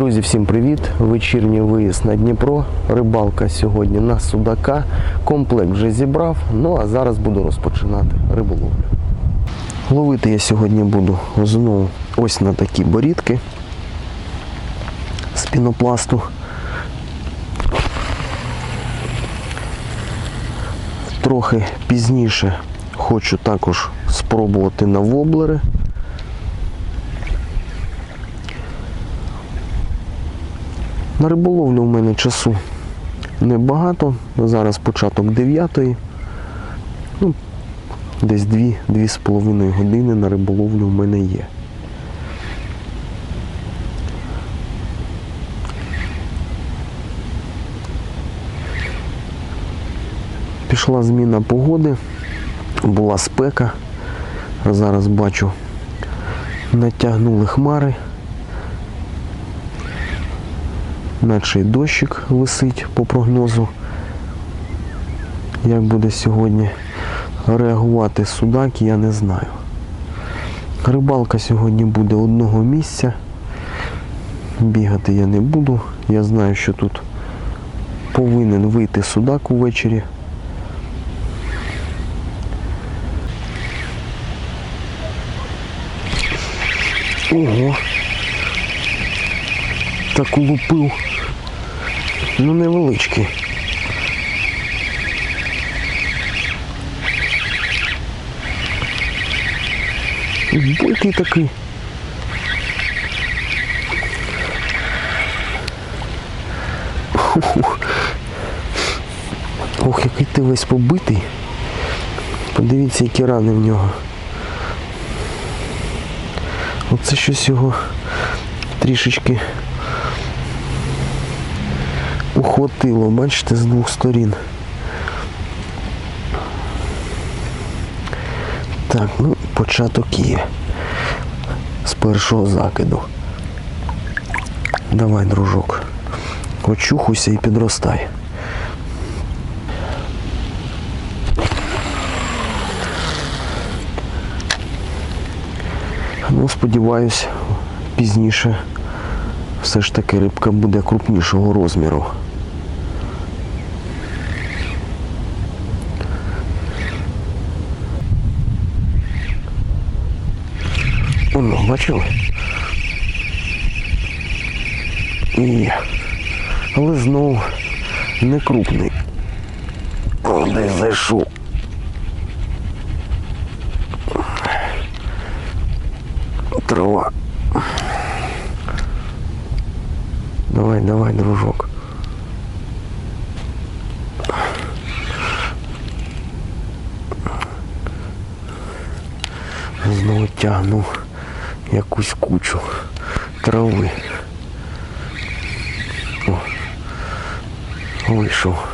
Друзі, всім привіт! Вечірній виїзд на Дніпро. Рибалка сьогодні на Судака. Комплект вже зібрав. Ну а зараз буду розпочинати риболовлю. Ловити я сьогодні буду знову ось на такі борідки з пінопласту. Трохи пізніше хочу також спробувати на воблери. На риболовлю в мене часу небагато. Зараз початок 9. Ну, десь 2-2,5 години на риболовлю в мене є. Пішла зміна погоди, була спека. Зараз бачу, натягнули хмари. Наче дощик висить по прогнозу. Як буде сьогодні реагувати судак, я не знаю. Рибалка сьогодні буде одного місця. Бігати я не буду. Я знаю, що тут повинен вийти судак увечері. Ого! Так улупив. Ну невеличкий. Бойкий такий. Ох, який ти весь побитий. Подивіться, які рани в нього. Оце щось його трішечки ухватило, бачите, з двох сторін. Так, ну, початок є. З першого закиду. Давай, дружок. Очухуйся і підростай. Ну, сподіваюсь, пізніше все ж таки рибка буде крупнішого розміру. Воно, бачили? І... Але знову не крупний. Десь зайшов. Трава. Давай, давай, дружок. Знову тягну якусь кучу трави. О, вийшов.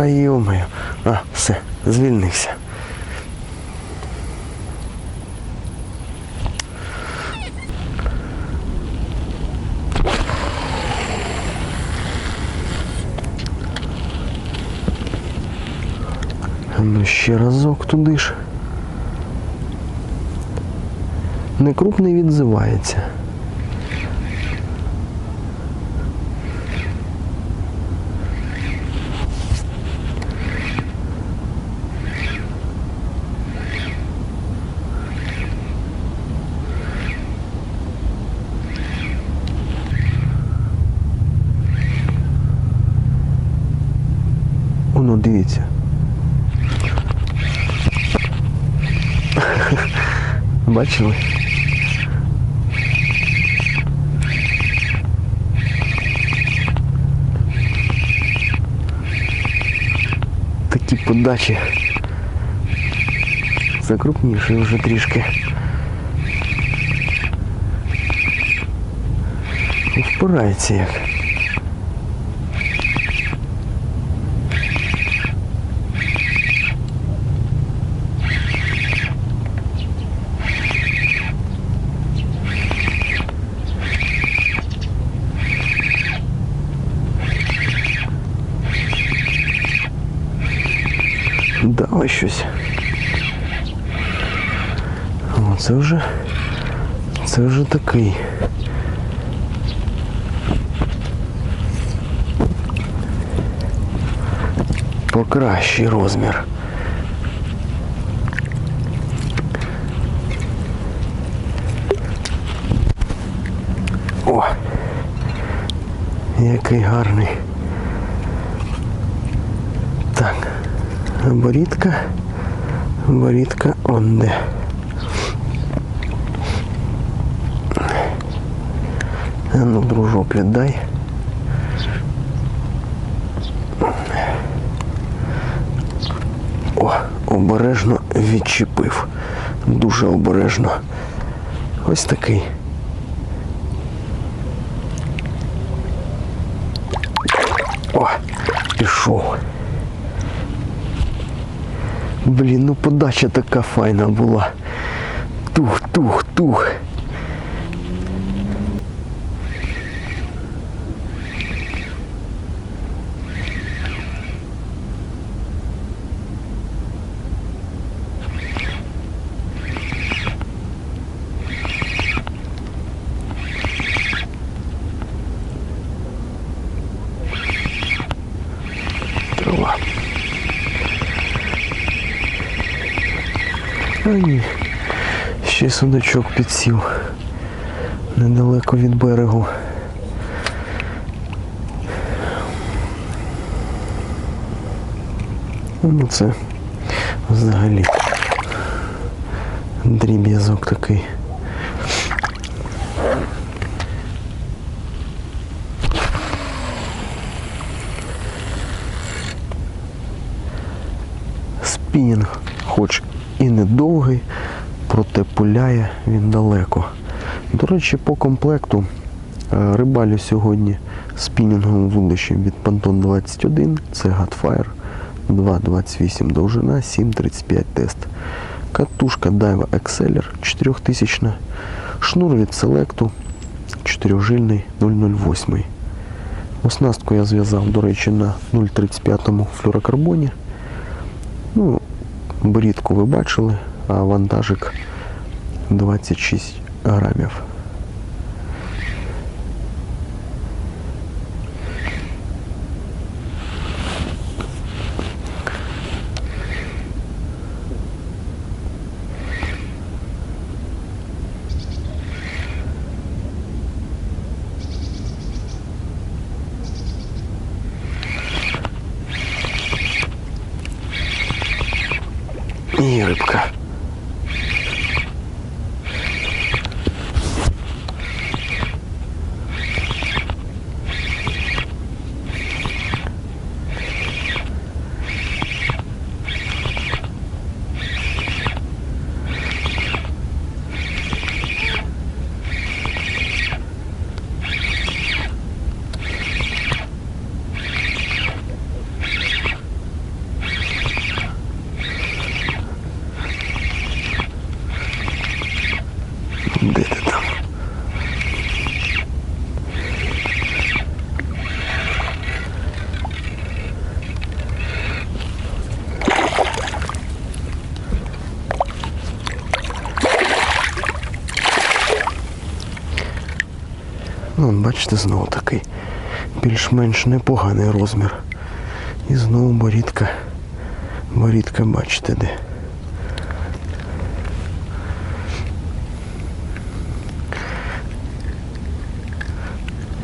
А йомаю. А, все, звільнився. Ну ще разок туди ж. Некрупний відзивається. Бачили? Такі подачі. Закрупніший вже трішки. Впирається як. Дали щось. О, це вже. Це вже такий. Покращий розмір. О! Який гарний. Борідка. Борідка он де. А ну, дружок, віддай. О, обережно відчепив. Дуже обережно. Ось такий. О, пішов. Блін, ну подача така файна була. Тух, А ні. Ще судачок підсів. Недалеко від берегу. Ну це взагалі дріб'язок такий. Спінінг, хоч і не довгий, проте пуляє він далеко. До речі, по комплекту е, рибалю сьогодні спінінговим вудищем від Pantone 21, це Godfire 2.28 довжина, 7.35 тест. Катушка Daiwa Exceller 4000, шнур від Selectu 4жильний 008. Оснастку я зв'язав, до речі, на 0,35 флюрокарбоні. Ну, борідку ви бачили, а вантажик 26 грамів. І От бачите, знову такий більш-менш непоганий розмір. І знову борідка. Борідка, бачите де.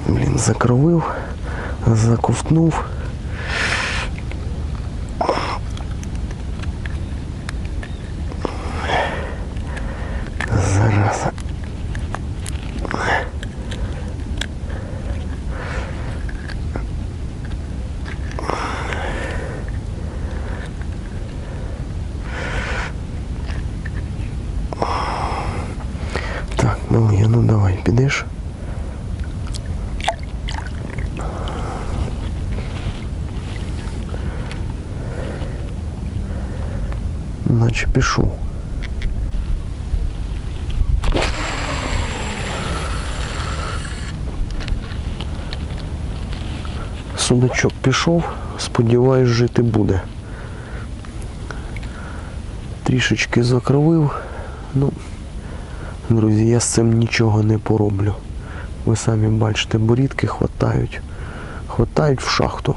Блін, закровив, заковтнув. Зараза. Так, ну я давай. Наче пішов. Судачок пішов, сподіваюсь, жити буде. трішечки закровив. Ну, друзі, я з цим нічого не пороблю. Ви самі бачите, борідки хватають. Хватають в шахту.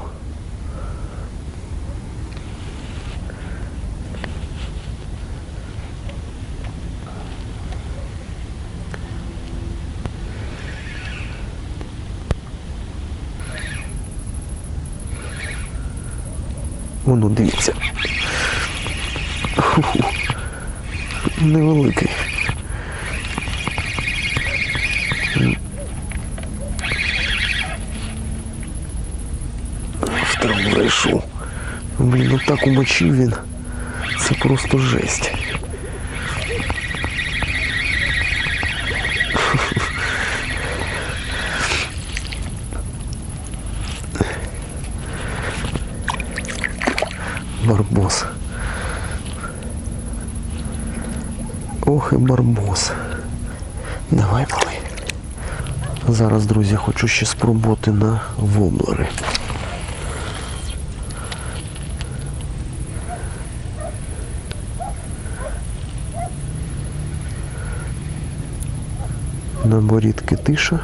Воно дивіться. Невеликий. В траву прийшов. Блін, ну так умочив він. Це просто жесть. Барбос. Ох і барбос. Давай, малий. Зараз, друзі, хочу ще спробувати на воблери. На борідки тиша.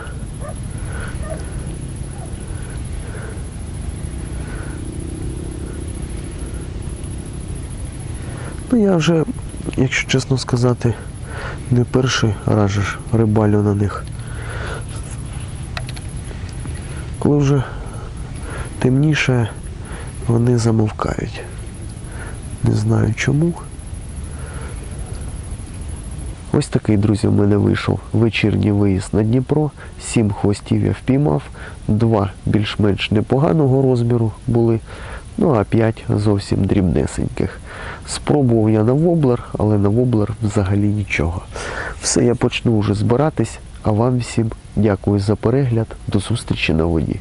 Ну я вже, якщо чесно сказати, не перший раз рибалю на них. Коли вже темніше, вони замовкають. Не знаю чому. Ось такий, друзі, в мене вийшов вечірній виїзд на Дніпро. Сім хвостів я впіймав, два більш-менш непоганого розміру були, ну а п'ять зовсім дрібнесеньких. Спробував я на воблер, але на воблер взагалі нічого. Все, я почну вже збиратись, а вам всім дякую за перегляд. До зустрічі на воді.